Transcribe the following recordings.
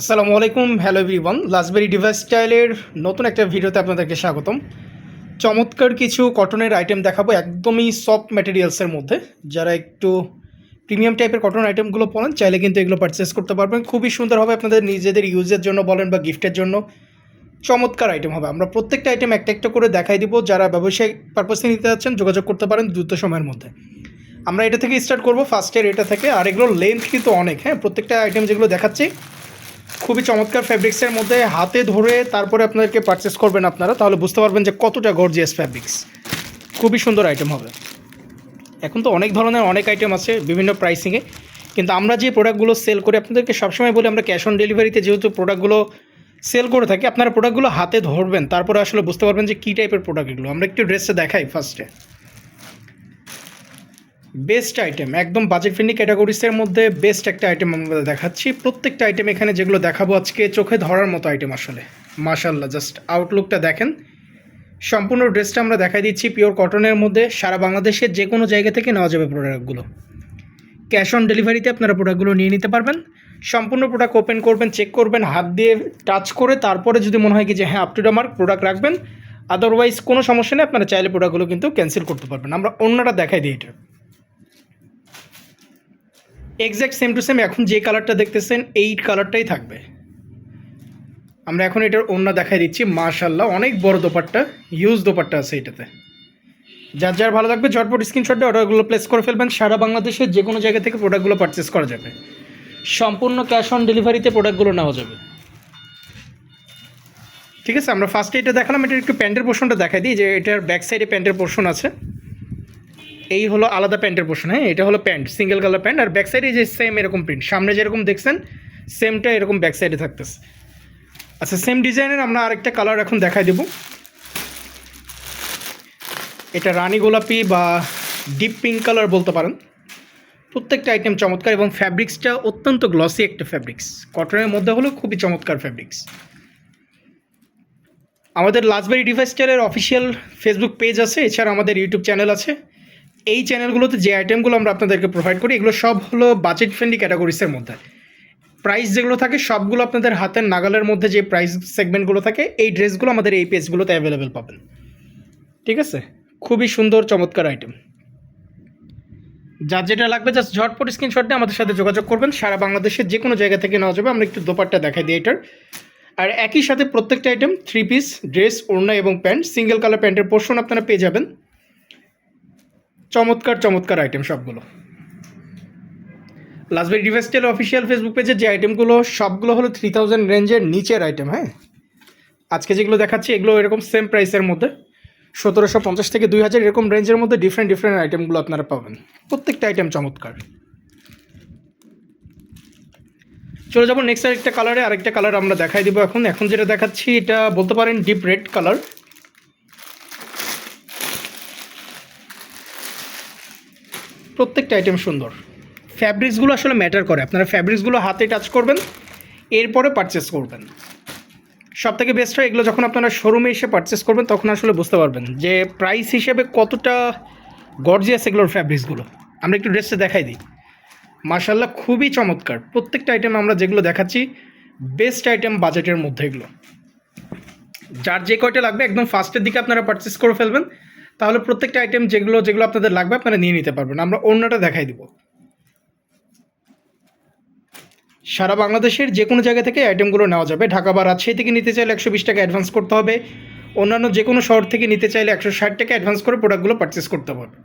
আসসালামু আলাইকুম hello everyone লাসবেরি device স্টাইলের নতুন একটা ভিডিওতে আপনাদেরকে স্বাগতম। চমৎকার কিছু কটনের আইটেম দেখাবো একদমই সফট ম্যাটেরিয়ালসের মধ্যে। যারা একটু প্রিমিয়াম টাইপের কটন আইটেমগুলো পড়েন চাইলে কিন্তু এগুলো পারচেস করতে পারবেন। খুবই সুন্দর হবে আপনাদের নিজেদের ইউজের জন্য বলেন বা গিফটের জন্য। চমৎকার আইটেম হবে। আমরা প্রত্যেকটা আইটেম একটা একটা করে দেখাই দিব। যারা ব্যবসায়িক পারপাসে নিতে যাচ্ছেন, যোগাযোগ করতে পারেন দ্রুত সময়ের মধ্যে। আমরা এটা থেকে স্টার্ট করব। ফার্স্টের এটা থেকে। আর এগুলো লেন্থ কিন্তু অনেক। হ্যাঁ প্রত্যেকটা আইটেম যেগুলো দেখাচ্ছি খুবই চমৎকার ফ্যাব্রিক্সের মধ্যে হাতে ধরে তারপরে আপনাদেরকে পারচেস করবেন আপনারা, তাহলে বুঝতে পারবেন যে কতটা গর্জিয়াস ফ্যাব্রিক্স খুবই সুন্দর আইটেম হবে। এখন তো অনেক ধরনের অনেক আইটেম আছে বিভিন্ন প্রাইসিংয়ে কিন্তু আমরা যে প্রোডাক্টগুলো সেল করি, আপনাদেরকে সবসময় বলি আমরা ক্যাশ অন ডেলিভারিতে যেহেতু প্রোডাক্টগুলো সেল করে থাকি, আপনারা প্রোডাক্টগুলো হাতে ধরবেন, তারপরে আসলে বুঝতে পারবেন যে কী টাইপের প্রোডাক্ট এগুলো আমরা একটু ড্রেসটা দেখাই ফার্স্টে বেস্ট আইটেম একদম বাজেট ফ্রেন্ডলি ক্যাটাগরিসের মধ্যে বেস্ট একটা আইটেম আমরা দেখাচ্ছি। প্রত্যেকটা আইটেম এখানে যেগুলো দেখাবো আজকে, চোখে ধরার মতো আইটেম আসলে। মাশাল্লাহ জাস্ট আউটলুকটা দেখেন। সম্পূর্ণ ড্রেসটা আমরা দেখাই দিচ্ছি পিওর কটনের মধ্যে। সারা বাংলাদেশের যে কোনো জায়গা থেকে নেওয়া যাবে প্রোডাক্টগুলো ক্যাশ অন ডেলিভারিতে আপনারা প্রোডাক্টগুলো নিয়ে নিতে পারবেন। সম্পূর্ণ প্রোডাক্ট ওপেন করবেন চেক করবেন, হাত দিয়ে টাচ করে তারপরে যদি মনে হয় কি যে হ্যাঁ আপ টু মার্ক প্রোডাক্ট রাখবেন আদারওয়াইজ কোনো সমস্যা নেই, আপনারা চাইলে প্রোডাক্টগুলো কিন্তু ক্যান্সেল করতে পারবেন। আমরা অন্যটা দেখাই দিই এটা। এক্স্যাক্ট সেম টু সেম এখন যে কালারটা দেখতেছেন, এই কালারটাই থাকবে। আমরা এখন এটার অন্য দেখাই দিচ্ছি মাশাল্লাহ অনেক বড় দোপাট্টা হিউজ দোপাট্টা আছে এটাতে। যার যার ভালো লাগবে, ঝটপট স্ক্রিনশট দিয়ে অর্ডারগুলো প্লেস করে ফেলবেন, সারা বাংলাদেশের যে কোনো জায়গা থেকে প্রোডাক্টগুলো পারচেস করা যাবে। সম্পূর্ণ ক্যাশ অন ডেলিভারিতে প্রোডাক্টগুলো নেওয়া যাবে। ঠিক আছে, আমরা ফার্স্টে এটা দেখালাম এটার একটু প্যান্টের পোর্শনটা দেখাই দিই, যে এটার ব্যাক সাইডে প্যান্টের পোর্শন আছে। এই হলো আলাদা প্যান্টের পোর্শন হ্যাঁ? এটা হলো প্যান্ট, সিঙ্গেল কালার প্যান্ট, আর ব্যাক সাইডে যে সেম এরকম প্রিন্ট সামনে যেরকম দেখছেন সেমটা এরকম ব্যাক সাইডে থাকতেছে। আচ্ছা সেম ডিজাইনের আমরা আরেকটা কালার এখন দেখাই দেব। এটা রানী গোলাপি বা ডিপ পিঙ্ক কালার বলতে পারেন। প্রত্যেকটা আইটেম চমৎকার এবং ফ্যাব্রিক্সটা অত্যন্ত গ্লসি একটা ফ্যাব্রিক্স কটনের মধ্যে হলো খুবই চমৎকার ফ্যাব্রিক্স আমাদের লাজবেরি ডিভাইস স্টাইলের অফিসিয়াল ফেসবুক পেজ আছে, এছাড়া আমাদের ইউটিউব চ্যানেল আছে। এই চ্যানেলগুলোতে যে আইটেমগুলো আমরা আপনাদেরকে প্রোভাইড করি, এগুলো সব হলো বাজেট ফ্রেন্ডলি ক্যাটাগরিসের মধ্যে। প্রাইস যেগুলো থাকে, সবগুলো আপনাদের হাতের নাগালের মধ্যে যে প্রাইস সেগমেন্টগুলো থাকে, এই ড্রেসগুলো আমাদের এই পেজগুলোতে অ্যাভেলেবেল পাবেন। ঠিক আছে? খুবই সুন্দর, চমৎকার আইটেম যার যেটা লাগবে জাস্ট ঝটপট স্ক্রিনশট দিয়ে আমাদের সাথে যোগাযোগ করবেন। সারা বাংলাদেশের যে কোনো জায়গা থেকে নেওয়া যাবে, আমরা একটু দোপারটা দেখাই দিই এটার। আর একই সাথে প্রত্যেকটা আইটেম থ্রি পিস ড্রেস ওড়না এবং প্যান্ট সিঙ্গেল কালার প্যান্টের পোর্শন আপনারা পেয়ে যাবেন। চমৎকার চমৎকার আইটেম সবগুলো। লাসবেরি ডিভাইস্টেল অফিসিয়াল ফেসবুক পেজের যে আইটেমগুলো সবগুলো হলো থ্রি থাউজেন্ড রেঞ্জের নিচের আইটেম হ্যাঁ? আজকে যেগুলো দেখাচ্ছি, এগুলো এরকম সেম প্রাইসের মধ্যে। সতেরোশো পঞ্চাশ থেকে দুই হাজার এরকম রেঞ্জের মধ্যে ডিফারেন্ট ডিফারেন্ট আইটেমগুলো আপনারা পাবেন। প্রত্যেকটা আইটেম চমৎকার। চলে যাব নেক্সট আরেকটা কালারে আরেকটা কালার আমরা দেখাই দিব এখন। এখন যেটা দেখাচ্ছি, এটা বলতে পারেন ডিপ রেড কালার প্রত্যেকটা আইটেম সুন্দর। ফ্যাব্রিক্সগুলো আসলে ম্যাটার করে। আপনারা ফ্যাব্রিক্সগুলো হাতে টাচ করবেন, এরপরে পারচেস করবেন। সব থেকে বেস্ট হয় এগুলো যখন আপনারা শোরুমে এসে পারচেস করবেন, তখন আসলে বুঝতে পারবেন যে প্রাইস হিসেবে কতটা গর্জিয়াস এগুলোর ফ্যাব্রিক্সগুলো আমরা একটু ড্রেসটা দেখাই দিই। মার্শাল্লাহ খুবই চমৎকার। প্রত্যেকটা আইটেম আমরা যেগুলো দেখাচ্ছি বেস্ট আইটেম বাজেটের মধ্যে এগুলো। যার যে কয়টা লাগবে, একদম ফার্স্টের দিকে আপনারা পারচেস করে ফেলবেন। তাহলে প্রত্যেকটা আইটেম যেগুলো যেগুলো আপনাদের লাগবে আপনারা নিয়ে নিতে পারবেন। আমরা অন্যটা দেখাই দিব। সারা বাংলাদেশের যে কোনো জায়গা থেকে আইটেমগুলো নেওয়া যাবে। ঢাকা বা রাজশাহী থেকে নিতে চাইলে একশো বিশ টাকা অ্যাডভান্স করতে হবে। অন্যান্য যে কোনো শহর থেকে নিতে চাইলে একশো ষাট টাকা অ্যাডভান্স করে প্রোডাক্টগুলো পারচেস করতে হবে।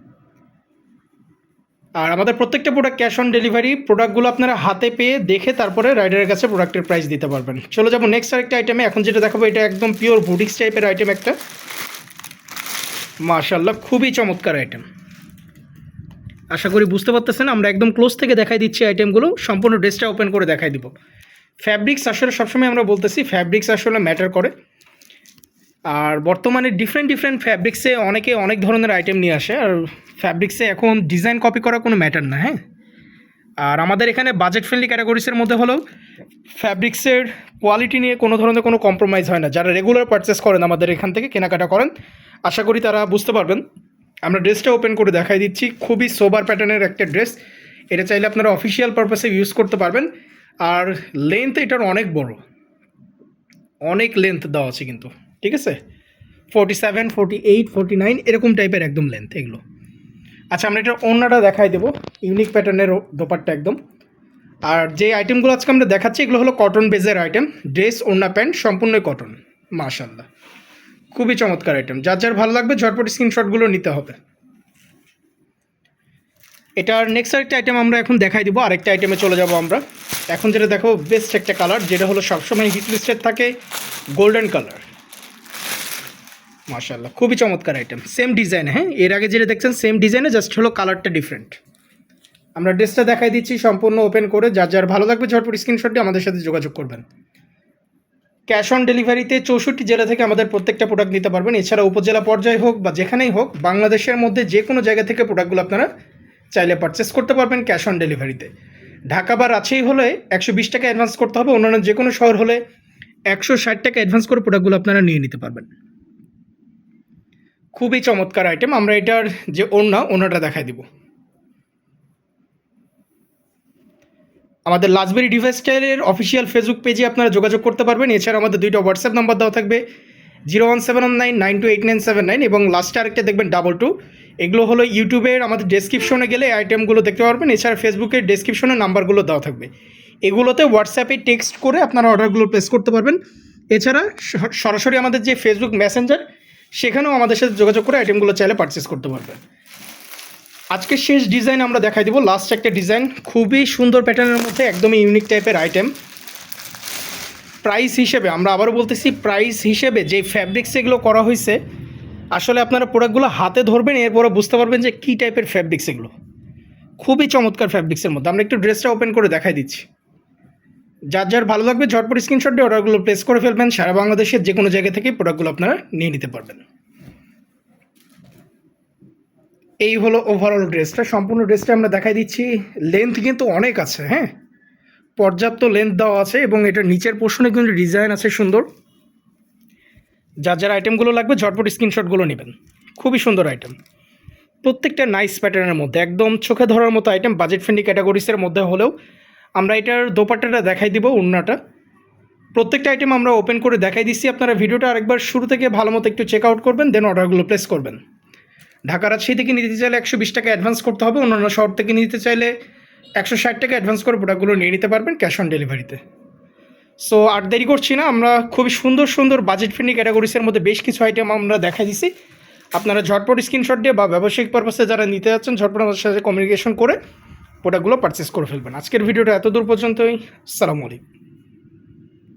আর আমাদের প্রত্যেকটা প্রোডাক্ট ক্যাশ অন ডেলিভারি প্রোডাক্টগুলো আপনারা হাতে পেয়ে দেখে তারপরে রাইডারের কাছে প্রোডাক্টের প্রাইস দিতে পারবেন। চলে যাব নেক্সট আরেকটা আইটেমে এখন যেটা দেখাবো, এটা একদম পিওর বুটিক্স টাইপের আইটেম একটা। মাশাল্লাহ খুবই চমৎকার আইটেম আশা করি বুঝতে পারতেছেন, আমরা একদম ক্লোজ থেকে দেখাই দিচ্ছি আইটেমগুলো সম্পূর্ণ ড্রেসটা ওপেন করে দেখাই দিব। ফ্যাব্রিক্স আসলে সবসময় আমরা বলতেছি ফ্যাব্রিক্স আসলে ম্যাটার করে। আর বর্তমানে ডিফারেন্ট ডিফারেন্ট ফ্যাব্রিক্সে অনেকে অনেক ধরনের আইটেম নিয়ে আসে, আর ফ্যাব্রিক্সে এখন ডিজাইন কপি করা কোনো ম্যাটার না হ্যাঁ? আর আমাদের এখানে বাজেট ফ্রেন্ডলি ক্যাটাগরিসের মধ্যে হলেও ফ্যাব্রিক্সের কোয়ালিটি নিয়ে কোনো ধরনের কোনো কম্প্রোমাইজ হয় না। যারা রেগুলার পারচেস করেন আমাদের এখান থেকে, কেনাকাটা করেন আশা করি তারা বুঝতে পারবেন। আমরা ড্রেসটা ওপেন করে দেখাই দিচ্ছি। খুবই সোবার প্যাটার্নের একটা ড্রেস। এটা চাইলে আপনারা অফিসিয়াল পারপাসে ইউজ করতে পারবেন। আর লেন্থ এটার অনেক বড়। অনেক লেন্থ দেওয়া আছে কিন্তু। ঠিক আছে? Forty seven forty eight forty nine এরকম টাইপের একদম লেন্থ এগুলো। আচ্ছা আমরা এটার অন্যটা দেখাই দেবো। ইউনিক প্যাটার্নের দোপারটা একদম। আর যে আইটেমগুলো আজকে আমরা দেখাচ্ছি, এগুলো হলো কটন বেজের আইটেম ড্রেস ওড়না প্যান্ট সম্পূর্ণই কটন মাশাল্লাহ খুবই চমৎকার আইটেম যার যার ভালো লাগবে, ঝটপট স্ক্রিনশটগুলো নিতে হবে। এটার নেক্সট আরেকটা আইটেম আমরা এখন দেখাই দিব। আরেকটা আইটেমে চলে যাব আমরা। এখন যেটা দেখো বেস্ট একটা কালার যেটা হলো সবসময় হিট লিস্টেড থাকে গোল্ডেন কালার মাশাল্লাহ খুবই চমৎকার আইটেম সেম ডিজাইন হ্যাঁ? এর আগে যেটা দেখছেন সেম ডিজাইনে জাস্ট হলো কালারটা ডিফারেন্ট আমরা ড্রেসটা দেখাই দিচ্ছি, সম্পূর্ণ ওপেন করে। যার যার ভালো লাগবে, ঝটপট স্ক্রিনশটটি আমাদের সাথে যোগাযোগ করবেন। ক্যাশ অন ডেলিভারিতে চৌষট্টি জেলা থেকে আমাদের প্রত্যেকটা প্রোডাক্ট নিতে পারবেন। এছাড়া উপজেলা পর্যায়ে হোক বা যেখানেই হোক, বাংলাদেশের মধ্যে যে কোনো জায়গা থেকে প্রোডাক্টগুলো আপনারা চাইলে পারচেস করতে পারবেন ক্যাশ অন ডেলিভারিতে। ঢাকা বা রাজশাহী হলে একশো বিশ টাকা অ্যাডভান্স করতে হবে। অন্যান্য যে কোনো শহর হলে একশো ষাট টাকা অ্যাডভান্স করে প্রোডাক্টগুলো আপনারা নিয়ে নিতে পারবেন। খুবই চমৎকার আইটেম আমরা এটার যে ওড়না ওনাটা দেখাই দিব। আমাদের লাজবেরি ডিভাইস স্টাইলের অফিসিয়াল ফেসবুক পেজে আপনারা যোগাযোগ করতে পারবেন। এছাড়া আমাদের দুইটা হোয়াটসঅ্যাপ নাম্বার দেওয়া থাকবে zero one seven one nine nine two eight nine seven nine এবং লাস্টে আরেকটা দেখবেন ডাবল টু এগুলো হলো ইউটিউবের আমাদের ডেসক্রিপশনে গেলে আইটেমগুলো দেখতে পারবেন, এছাড়া ফেসবুকের ডেসক্রিপশনে নাম্বারগুলো দেওয়া থাকবে। এগুলোতে হোয়াটসঅ্যাপে টেক্সট করে আপনারা অর্ডারগুলো প্লেস করতে পারবেন। এছাড়া সরাসরি আমাদের যে ফেসবুক মেসেঞ্জার সেখানেও আমাদের সাথে যোগাযোগ করে আইটেমগুলো চাইলে পারচেস করতে পারবেন। আজকে শেষ ডিজাইন আমরা দেখাই দিব। লাস্ট একটা ডিজাইন খুবই সুন্দর প্যাটার্নের মধ্যে একদমই ইউনিক টাইপের আইটেম প্রাইস হিসেবে, আমরা আবারও বলতেছি প্রাইস হিসেবে যে ফ্যাব্রিক্স এগুলো করা হয়েছে আসলে আপনারা প্রোডাক্টগুলো হাতে ধরবেন এরপরে বুঝতে পারবেন যে কী টাইপের ফ্যাব্রিক্স এগুলো। খুবই চমৎকার ফ্যাব্রিক্সের মধ্যে। আমরা একটু ড্রেসটা ওপেন করে দেখাই দিচ্ছি। যার যার ভালো লাগবে, ঝটপট স্ক্রিনশট দিয়ে অর্ডারগুলো প্লেস করে ফেলবেন। সারা বাংলাদেশের যে কোনো জায়গা থেকে প্রোডাক্টগুলো আপনারা নিয়ে নিতে পারবেন। এই হলো ওভারঅল ড্রেসটা সম্পূর্ণ ড্রেসটা আমরা দেখাই দিচ্ছি। লেন্থ কিন্তু অনেক আছে হ্যাঁ? পর্যাপ্ত লেন্থ দেওয়া আছে এবং এটার নিচের পোর্শনে কিন্তু ডিজাইন আছে সুন্দর। যার যার আইটেমগুলো লাগবে, ঝটপট স্ক্রিনশটগুলো নেবেন। খুবই সুন্দর আইটেম প্রত্যেকটা নাইস প্যাটার্নের মধ্যে, একদম চোখে ধরার মতো আইটেম বাজেট ফ্রেন্ডলি ক্যাটাগরিসের মধ্যে হলেও আমরা এটার দোপাট্টাটা দেখাই দিব, উন্নাটা। প্রত্যেকটা আইটেম আমরা ওপেন করে দেখাই দিচ্ছি। আপনারা ভিডিওটা আরেকবার শুরু থেকে ভালো মতো একটু চেক আউট করবেন দেন অর্ডারগুলো প্লেস করবেন। ঢাকা রাজশাহী থেকে নিতে চাইলে একশো বিশ টাকা অ্যাডভান্স করতে হবে। অন্যান্য শহর থেকে নিতে চাইলে একশো ষাট টাকা অ্যাডভান্স করে প্রোডাক্টগুলো নিয়ে নিতে পারবেন ক্যাশ অন ডেলিভারিতে সো আর দেরি করছি না, আমরা খুবই সুন্দর সুন্দর বাজেট ফ্রেন্ডলি ক্যাটাগরিসের মধ্যে বেশ কিছু আইটেম আমরা দেখাই দিছি। আপনারা ঝটপট স্ক্রিনশট দিয়ে বা ব্যবসায়িক পারপাসে যারা নিতে যাচ্ছেন, ঝটপট আমাদের সাথে কমিউনিকেশন করে প্রোডাক্টগুলো পারচেস করে ফেলবেন। আজকের ভিডিওটা এত দূর পর্যন্তই আসসালামু আলাইকুম।